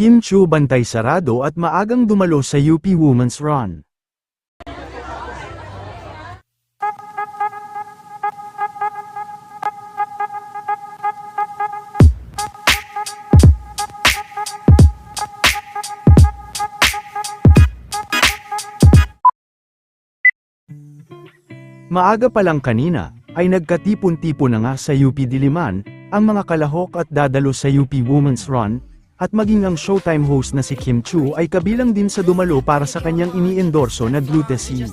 Kim Chu bantay sarado at maagang dumalo sa UP Women's Run. Maaga pa lang kanina, ay nagkatipon-tipon na nga sa UP Diliman, ang mga kalahok at dadalo sa UP Women's Run, at maging ang Showtime host na si Kim Chu ay kabilang din sa dumalo para sa kanyang iniendorso na Glutesi.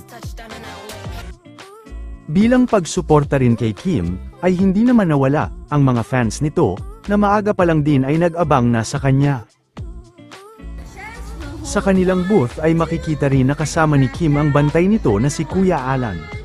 Bilang pagsuporta rin kay Kim, ay hindi naman nawala, ang mga fans nito, na maaga pa lang din ay nag-abang na sa kanya. Sa kanilang booth ay makikita rin na kasama ni Kim ang bantay nito na si Kuya Alan.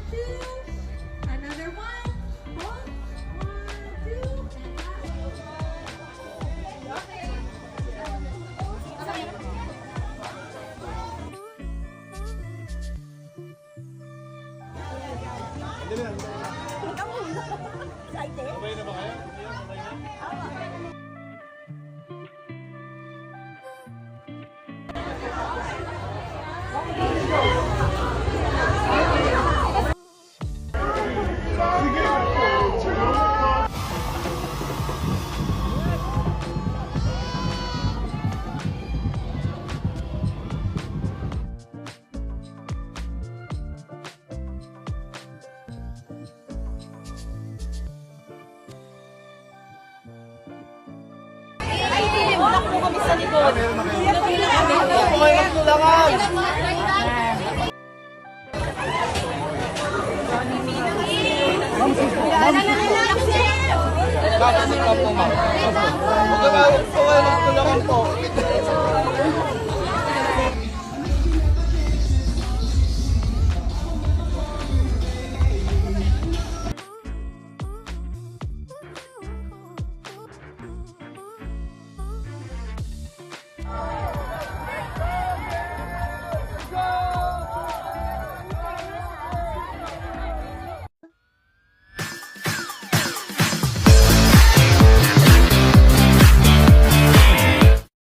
chứ đi Cắm hùi Chạy tỉa Ở Thank you. Po kami sa likod. Napila kami. Bakit po, ma'am? Huwag ka ba- huwag ka ba-